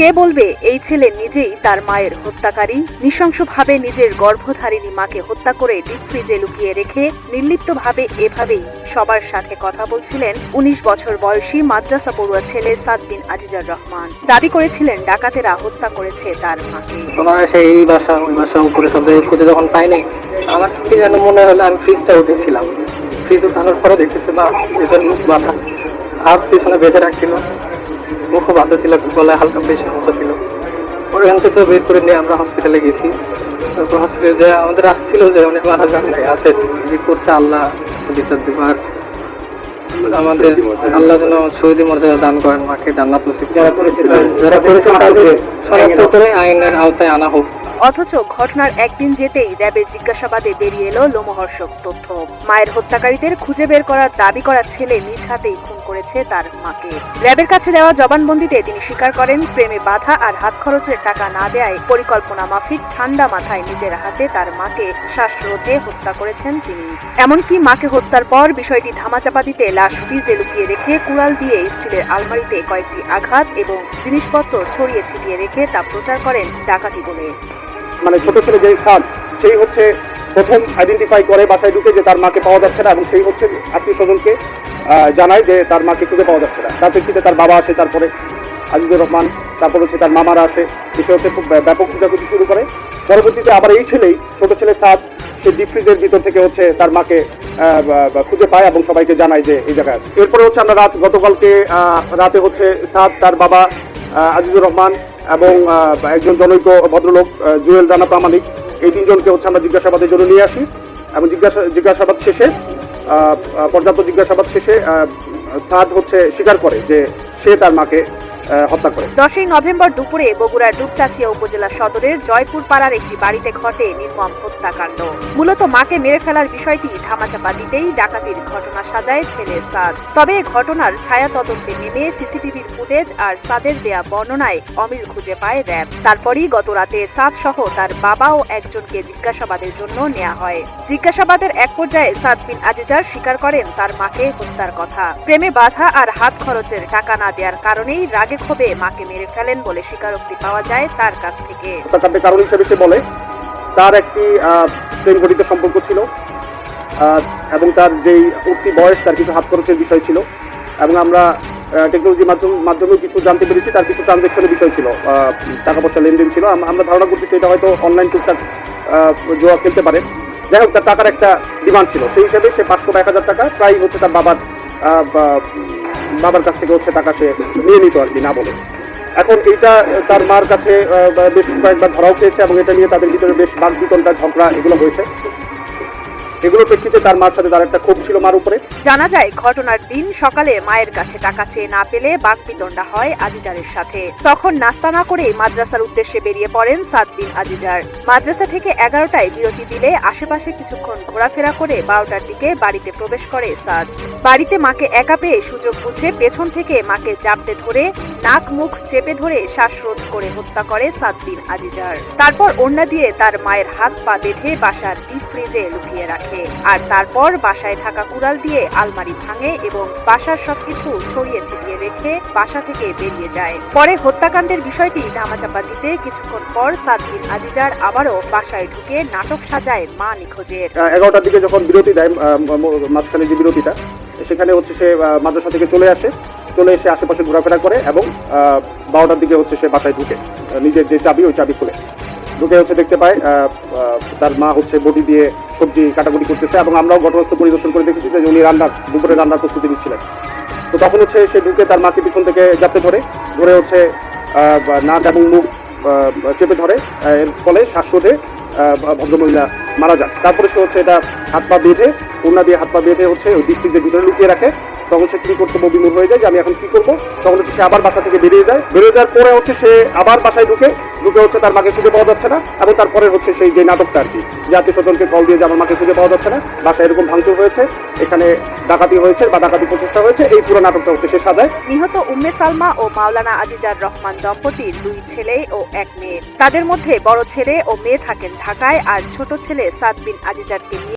কে বলবে? এই ছেলে নিজেই তার মায়ের হত্যাকারী। নৃশংসভাবে নিজের গর্ভধারিণী মাকে হত্যা করে ডিপ ফ্রিজে লুকিয়ে রেখে নির্লিপ্তভাবে এভাবেই সবার সাথে কথা বলছিলেন উনিশ বছর বয়সী মাদ্রাসা পড়ুয়া ছেলে সাদ বিন আজিজার রহমান। দাবি করেছিলেন, ডাকাতেরা হত্যা করেছে তার মাকে। ওনারা সেই বাসা, ওই বাসা উপরে সব খুঁজে যখন পাইনি, আমার কি যেন মনে হলো আমি ফ্রিজটা উঠেছিলাম। ফ্রিজ উঠানোর পরে এদের মুখ বাঁধা হাত পিছনে বেঁধে রাখছিল। মুখও বাঁধা ছিল গলায় হালকা পেশের মতো ছিল। ওখান থেকে বের করে নিয়ে আমরা হসপিটালে গেছি। তারপর হসপিটালে যে আমাদের আসছিল যে অনেক মারা যান নাই আছে। যে করছে আল্লাহ? বিচার দিবার। আমাদের আল্লাহ যেন শহীদ মর্যাদা দান করেন মাকে জান্নাত নসিব যারা করেছে যারা করেছে তাদের শনাক্ত করে আইনের আওতায় আনা হোক। অথচ ঘটনার একদিন যেতেই র্যাবের জিজ্ঞাসাবাদে বেরিয়ে এলো লোমহর্ষক তথ্য। মায়ের হত্যাকারীদের খুঁজে বের করার দাবি করা ছেলে নিজ হাতেই খুন করেছে তার মাকে। র্যাবের কাছে দেওয়া জবানবন্দিতে তিনি স্বীকার করেন, প্রেমে বাধা আর হাত খরচের টাকা না দেয় পরিকল্পনা মাফিক ঠান্ডা মাথায় নিজের হাতে তার মাকে শ্বাসরোধে হত্যা করেছেন তিনি। এমনকি মাকে হত্যার পর বিষয়টি ধামাচাপা দিতে লাশ ফ্রিজে লুকিয়ে রেখে কুড়াল দিয়ে স্টিলের আলমারিতে কয়েকটি আঘাত এবং জিনিসপত্র ছড়িয়ে ছিটিয়ে রেখে তা প্রচার করেন ডাকাতি বলে। মানে ছোট ছেলে যে সাদ সেই হচ্ছে প্রথম আইডেন্টিফাই করে বাসায় ঢুকে যে তার মাকে পাওয়া যাচ্ছে না এবং সেই হচ্ছে আত্মীয় স্বজনকে জানায় যে তার মাকে খুঁজে পাওয়া যাচ্ছে না। তার প্রেক্ষিতে তার বাবা আসে, তারপরে আজিজুর রহমান, তারপর হচ্ছে তার মামারা আসে, এসে হচ্ছে খুব ব্যাপক খোঁজাখুঁজি শুরু করে। পরবর্তীতে আবার এই ছেলেই ছোট ছেলে সাদ, সে ডিপ ফ্রিজের ভিতর থেকে হচ্ছে তার মাকে খুঁজে পায় এবং সবাইকে জানায় যে এই জায়গায় এরপরে হচ্ছে আমরা রাত, গতকালকে রাতে হচ্ছে সাদ, তার বাবা আজিজুর রহমান এবং একজন জনৈক ভদ্রলোক জুয়েল রানা প্রামাণিক এই তিনজনকে হচ্ছে আমরা জিজ্ঞাসাবাদের জন্য নিয়ে আসি এবং জিজ্ঞাসা জিজ্ঞাসাবাদ শেষে পর্যাপ্ত জিজ্ঞাসাবাদ শেষে সাদ হচ্ছে স্বীকার করে যে সে তার মাকে হত্যা করে। দশই নভেম্বর দুপুরে বগুড়ার ডুবচাচিয়া উপজেলা সদরের জয়পুর পাড়ার একটি বাড়িতে ঘটে নির্মম হত্যাকাণ্ড। মূলত মাকে মেরে ফেলার বিষয়টি ধামাচাপা দিতেই ডাকাতির ঘটনা সাজায় ছেলে সাদ। তবে ঘটনার ছায়া তদন্তে নেমে সিসিটিভির ফুটেজ আর সাদের দেয়া বর্ণনায় অমিল খুঁজে পায় র্যাব। তারপরই গত রাতে সাদ সহ তার বাবা ও একজনকে জিজ্ঞাসাবাদের জন্য নেওয়া হয়। জিজ্ঞাসাবাদের এক পর্যায়ে সাদ বিন আজিজার স্বীকার করেন তার মাকে হত্যার কথা। প্রেমে বাধা আর হাত খরচের টাকা না দেওয়ার কারণেই রাগে ক্ষোভে মাকে মেরে ফেলেন বলে স্বীকারোক্তি পাওয়া যায় তার কাছ থেকে। কারণ হিসেবে সে বলে, তার একটি প্রেম ঘটিত সম্পর্ক ছিল এবং তার যেই উঠতি বয়স, তার কিছু হাত খরচের বিষয় ছিল, এবং আমরা টেকনোলজির মাধ্যমে মাধ্যমে কিছু জানতে পেরেছি, তার কিছু ট্রানজেকশনের বিষয় ছিল টাকা পয়সা লেনদেন ছিল। আমরা ধারণা করতেছি এটা হয়তো অনলাইন টুকটাক জোয়া খেলতে পারে। যাই হোক, তার টাকার একটা ডিমান্ড ছিল। সেই হিসেবে সে পাঁচশো এক হাজার টাকা প্রায় হচ্ছে তার বাবার বাবার কাছ থেকে হচ্ছে টাকা সে নিয়ে নিত আর কি, না বলে। এখন এইটা, তার মার কাছে বেশ কয়েকবার ধরাও পেয়েছে এবং এটা নিয়ে তাদের ভিতরে বেশ বাঘ বিতন্ডা ঝগড়া এগুলো হয়েছে। এগুলোর প্রেক্ষিতে তার মার সাথে তার একটা ক্ষোভ ছিল মার উপরে। জানা যায়, ঘটনার দিন সকালে মায়ের কাছে টাকা চেয়ে না পেলে বাকবিতণ্ডা হয় আজিজারের সাথে। তখন নাস্তা না করে মাদ্রাসার উদ্দেশ্যে বেরিয়ে পড়েন সাদ বিন আজিজার। মাদ্রাসা থেকে এগারোটায় বিরতি দিলে আশেপাশে কিছুক্ষণ ঘোরাফেরা করে বারোটার দিকে বাড়িতে প্রবেশ করে সাদ। বাড়িতে মাকে একা পেয়ে সুযোগ বুঝে পেছন থেকে মাকে জাপটে ধরে, নাক মুখ চেপে ধরে শ্বাসরোধ করে হত্যা করে সাদ বিন আজিজার। তারপর ওড়না দিয়ে তার মায়ের হাত পা বেঁধে বাসার ডিপ ফ্রিজে লুকিয়ে রাখে। আর তারপর বাসায় থাকা কুড়াল দিয়ে আলমারি ভাঙে এবং বাসার সবকিছু ছড়িয়ে ছিটিয়ে রেখে বাসা থেকে বেরিয়ে যায়। পরে হত্যাকাণ্ডের বিষয়টি ধামাচাপা দিতে কিছুক্ষণ পর সাদ বিন আজিজার আবারও বাসায় ঢুকে নাটক সাজায় মা নিখোঁজের। এগারোটার দিকে যখন বিরতি দেয় মাঝখানে যে বিরতিটা, সেখানে হচ্ছে সে মাদ্রাসা থেকে চলে আসে। চলে এসে আশেপাশে ঘোরাফেরা করে এবং বারোটার দিকে হচ্ছে সে বাসায় ঢুকে। নিজের যে চাবি, ওই চাবি খুলে। ঢুকে হচ্ছে দেখতে আহ, তার মা হচ্ছে বটি দিয়ে সবজি কাটাকুটি করতেছে এবং আমরাও ঘটনাস্থল পরিদর্শন করে দেখেছি যে উনি রান্নার দুপুরে রান্নার প্রস্তুতি নিচ্ছিলেন। তো তখন হচ্ছে সে ঢুকে তার মাকে পিছন থেকে জাপতে ধরে ধরে হচ্ছে নাক এবং মুখ চেপে ধরে এর ফলে শ্বাসরোধে ভদ্রমহিলা মারা যান। তারপরে সে হচ্ছে এটা হাত পা বেঁধে ওড়না দিয়ে হাত পা বেঁধে হচ্ছে ওই ফ্রিজের ভিতরে লুকিয়ে রাখে তখন সে কি করতে বিমূর হয়ে যায় যে আমি এখন কি করব? তখন হচ্ছে সে আবার বাসা থেকে বেরিয়ে যায়। বেরিয়ে যাওয়ার পরে হচ্ছে সে আবার বাসায় ঢুকে ঢুকে হচ্ছে তার মাকে খুঁজে পাওয়া যাচ্ছে না এবং তারপরে হচ্ছে সেই যে নাটকটা আর কি, যে আত্মীয় স্বজনকে কল দিয়ে যে আমার মাকে খুঁজে পাওয়া যাচ্ছে না, বাসায় এরকম ভাঙচুর হয়েছে, এখানে ডাকাতি হয়েছে বা ডাকাতি প্রচেষ্টা হয়েছে, এই পুরো নাটকটা হচ্ছে সে সাজায়। নিহত উম্মে সালমা ও মাওলানা আজিজার রহমান দম্পতির দুই ছেলে ও এক মেয়ে। তাদের মধ্যে বড় ছেলে ও মেয়ে থাকেন ঢাকায় আর ছোট ছেলে সাদ বিন আজিজারকে